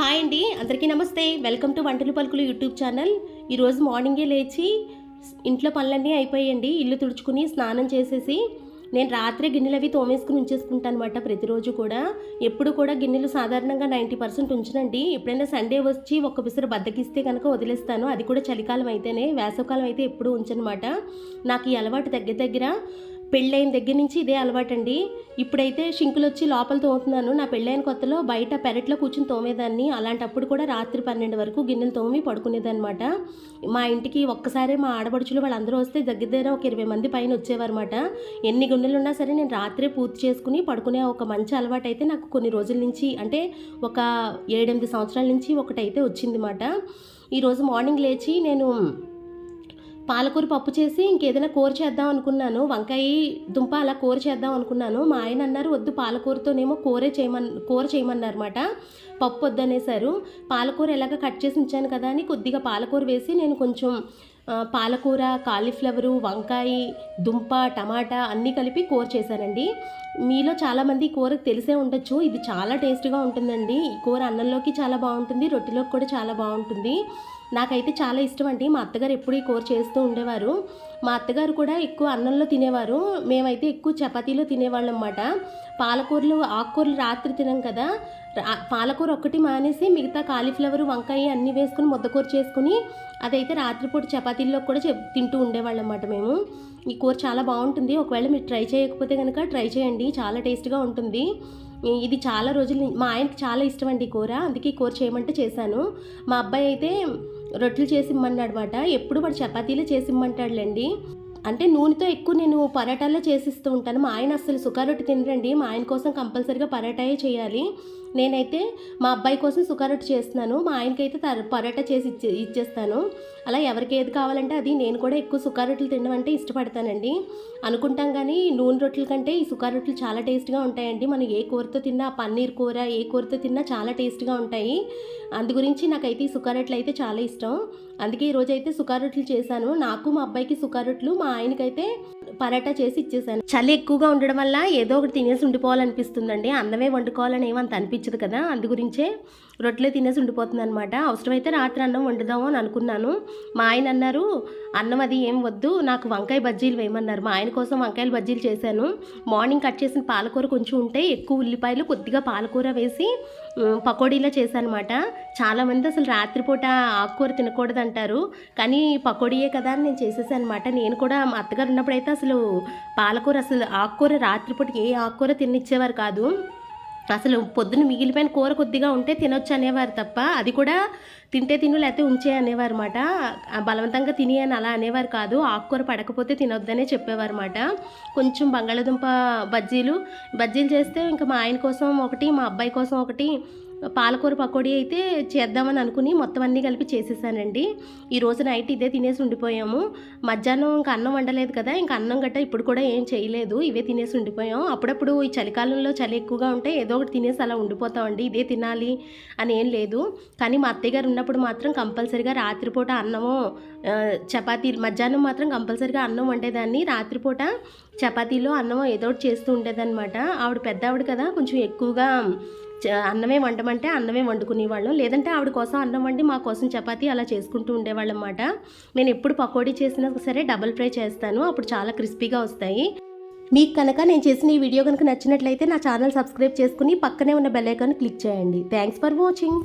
Hi అండి అందరికీ నమస్తే. వెల్కమ్ టు వంటలు పలుకులు యూట్యూబ్ ఛానల్. ఈరోజు మార్నింగే లేచి ఇంట్లో పనులన్నీ అయిపోయాయండి. ఇల్లు తుడుచుకుని స్నానం చేసేసి నేను రాత్రి గిన్నెలు అవి తోమేసుకుని ఉంచేసుకుంటాను అనమాట ప్రతిరోజు కూడా. ఎప్పుడు కూడా గిన్నెలు సాధారణంగా నైంటీ పర్సెంట్ ఉంచనండి. ఎప్పుడైనా సండే వచ్చి ఒక్క పిసరు బద్దకిస్తే కనుక వదిలేస్తాను. అది కూడా చలికాలం అయితేనే వేసవకాలం అయితే ఎప్పుడూ ఉంచనమాట. నాకు ఈ అలవాటు దగ్గర దగ్గర పెళ్ళైన దగ్గర నుంచి ఇదే అలవాటండి. ఇప్పుడైతే షింకులు వచ్చి లోపల తోముతున్నాను నా పెళ్ళైన కొత్తలో బయట పెరట్లో కూర్చుని తోమేదాన్ని. అలాంటప్పుడు కూడా రాత్రి పన్నెండు వరకు గిన్నెలు తోమి పడుకునేదన్నమాట. మా ఇంటికి ఒక్కసారి మా ఆడపడుచులు వాళ్ళందరూ వస్తే దగ్గర దగ్గర ఒక ఇరవై మంది పైన వచ్చేవారన్నమాట. ఎన్ని గిన్నెలు ఉన్నా సరే నేను రాత్రే పూర్తి చేసుకుని పడుకునే ఒక మంచి అలవాటు అయితే నాకు కొన్ని రోజుల నుంచి అంటే ఒక ఏడెనిమిది సంవత్సరాల నుంచి ఒకటైతే వచ్చిందన్నమాట. ఈరోజు మార్నింగ్ లేచి నేను పాలకూర పప్పు చేసి ఇంకేదైనా కూర చేద్దాం అనుకున్నాను. వంకాయ దుంప అలా కూర చేద్దాం అనుకున్నాను. మా ఆయన అన్నారు వద్దు పాలకూరతోనేమో కూరే చేయమన్ కూర చేయమన్నారన్నమాట. పప్పు వద్దనేసారు. పాలకూర ఎలాగ కట్ చేసి ఉంచాను కదా అని కొద్దిగా పాలకూర వేసి నేను కొంచెం పాలకూర కాలీఫ్లవరు వంకాయ దుంప టమాటా అన్నీ కలిపి కూర చేశానండి. మీలో చాలామంది ఈ కూర తెలిసే ఉండొచ్చు. ఇది చాలా టేస్ట్గా ఉంటుందండి. ఈ కూర అన్నంలోకి చాలా బాగుంటుంది. రొట్టెలోకి కూడా చాలా బాగుంటుంది. నాకైతే చాలా ఇష్టం అండి. మా అత్తగారు ఎప్పుడు ఈ కూర చేస్తూ ఉండేవారు. మా అత్తగారు కూడా ఎక్కువ అన్నంలో తినేవారు. మేమైతే ఎక్కువ చపాతీలో తినేవాళ్ళం అన్నమాట పాలకూరలు ఆకుకూరలు రాత్రి తినాం కదా. పాలకూర ఒక్కటి మానేసి మిగతా కాలీఫ్లవర్ వంకాయ అన్నీ వేసుకుని ముద్దకూర చేసుకుని అదైతే రాత్రిపూట చపాతీల్లో కూడా చె తింటూ ఉండేవాళ్ళం అన్నమాట మేము. ఈ కూర చాలా బాగుంటుంది. ఒకవేళ మీరు ట్రై చేయకపోతే కనుక ట్రై చేయండి. చాలా టేస్ట్గా ఉంటుంది. ఇది చాలా రోజులు మా ఆయనకి చాలా ఇష్టం అండి ఈ కూర. అందుకే ఈ కూర చేయమంటే చేశాను. మా అబ్బాయి అయితే రొట్టెలు చేసి ఇమ్మన్నాడు అనమాట ఎప్పుడు వాడు చపాతీలు చేసి ఇమ్మంటాడులేండి అంటే నూనెతో ఎక్కువ నేను పరాటాల్లో చేసిస్తూ ఉంటాను. మా ఆయన అసలు సుఖారొట్టి తినరండి. మా ఆయన కోసం కంపల్సరీగా పరాటాయే చేయాలి. నేనైతే మా అబ్బాయి కోసం సుఖారొట్టి చేస్తున్నాను మా ఆయనకైతే తర పరోటా చేసి ఇచ్చే ఇచ్చేస్తాను. అలా ఎవరికి ఏది కావాలంటే అది నేను కూడా ఎక్కువ సుఖారొట్టెలు తినడం అంటే ఇష్టపడతానండి. అనుకుంటాం కానీ నూనె రొట్టెల కంటే ఈ సుఖారొట్టెలు చాలా టేస్ట్గా ఉంటాయండి. మనం ఏ కూరతో తిన్నా పన్నీర్ కూర ఏ కూరతో తిన్నా చాలా టేస్ట్గా ఉంటాయి. అందు గురించి నాకైతే ఈ సుఖారొట్టెలు అయితే చాలా ఇష్టం. అందుకే ఈరోజు అయితే సుఖారొట్టెలు చేశాను. నాకు మా అబ్బాయికి సుఖారొట్టెలు మా ఆయనకైతే పరాటా చేసి ఇచ్చేసాను చలి ఎక్కువగా ఉండడం వల్ల ఏదో ఒకటి తినేసి ఉండిపోవాలనిపిస్తుందండి. అందమే వండుకోవాలని ఏమంత అనిపించదు కదా అందు గురించే రొట్టెలే తినేసి ఉండిపోతుంది అనమాట అవసరమైతే రాత్రి అన్నం వండుదాము అని అనుకున్నాను. మా ఆయన అన్నారు అన్నం అది ఏం వద్దు నాకు వంకాయ బజ్జీలు వేయమన్నారు. మా ఆయన కోసం వంకాయలు బజ్జీలు చేశాను. మార్నింగ్ కట్ చేసిన పాలకూర కొంచెం ఉంటే ఎక్కువ ఉల్లిపాయలు కొద్దిగా పాలకూర వేసి పకోడీలా చేశానమాట చాలామంది అసలు రాత్రిపూట ఆకుకూర తినకూడదు అంటారు కానీ పకోడీయే కదా అని నేను చేసేసాను అనమాట నేను కూడా మా అత్తగారు ఉన్నప్పుడైతే అసలు పాలకూర అసలు ఆకుకూర రాత్రిపూట ఏ ఆకుకూర తినిచ్చేవారు కాదు. అసలు పొద్దున్న మిగిలిపోయిన కూర కొద్దిగా ఉంటే తినొచ్చు అనేవారు తప్ప అది కూడా తింటే తిను లేకపోతే ఉంచే అనేవారు అనమాట బలవంతంగా తిని అని అలా అనేవారు కాదు ఆకుకూర పడకపోతే తినొద్దనే చెప్పేవారు అనమాట కొంచెం బంగాళాదుంప బజ్జీలు బజ్జీలు చేస్తే ఇంకా మా ఆయన కోసం ఒకటి మా అబ్బాయి కోసం ఒకటి పాలకూర పకోడీ అయితే చేద్దామని అనుకుని మొత్తం అన్నీ కలిపి చేసేసానండి. ఈరోజు నైట్ ఇదే తినేసి ఉండిపోయాము. మధ్యాహ్నం ఇంకా అన్నం వండలేదు కదా ఇంకా అన్నం గట్ట ఇప్పుడు కూడా ఏం చేయలేదు ఇవే తినేసి ఉండిపోయాం. అప్పుడప్పుడు ఈ చలికాలంలో చలి ఎక్కువగా ఉంటే ఏదో ఒకటి తినేసి అలా ఉండిపోతామండి. ఇదే తినాలి అని ఏం లేదు. కానీ మా అత్తయ్య గారు ఉన్నప్పుడు మాత్రం కంపల్సరిగా రాత్రిపూట అన్నము ఆ, చపాతీ మధ్యాహ్నం మాత్రం కంపల్సరిగా అన్నం వండేదాన్ని. రాత్రిపూట చపాతీలో అన్నం ఏదో ఒకటి చేస్తూ ఉండేదన్నమాట. ఆవిడ పెద్ద ఆవిడ కదా కొంచెం ఎక్కువగా అన్నమే వండమంటే అన్నమే వండుకునేవాళ్ళం. లేదంటే ఆవిడ కోసం అన్నం వండి మా కోసం చపాతీ అలా చేసుకుంటూ ఉండేవాళ్ళం అన్నమాట నేను ఎప్పుడు పకోడీ చేసినా సరే డబల్ ఫ్రై చేస్తాను. అప్పుడు చాలా క్రిస్పీగా వస్తాయి. మీకు కనుక నేను చేసిన ఈ వీడియో కనుక నచ్చినట్లయితే నా ఛానల్ సబ్స్క్రైబ్ చేసుకుని పక్కనే ఉన్న బెల్ ఐకాన్ క్లిక్ చేయండి. Thanks for watching.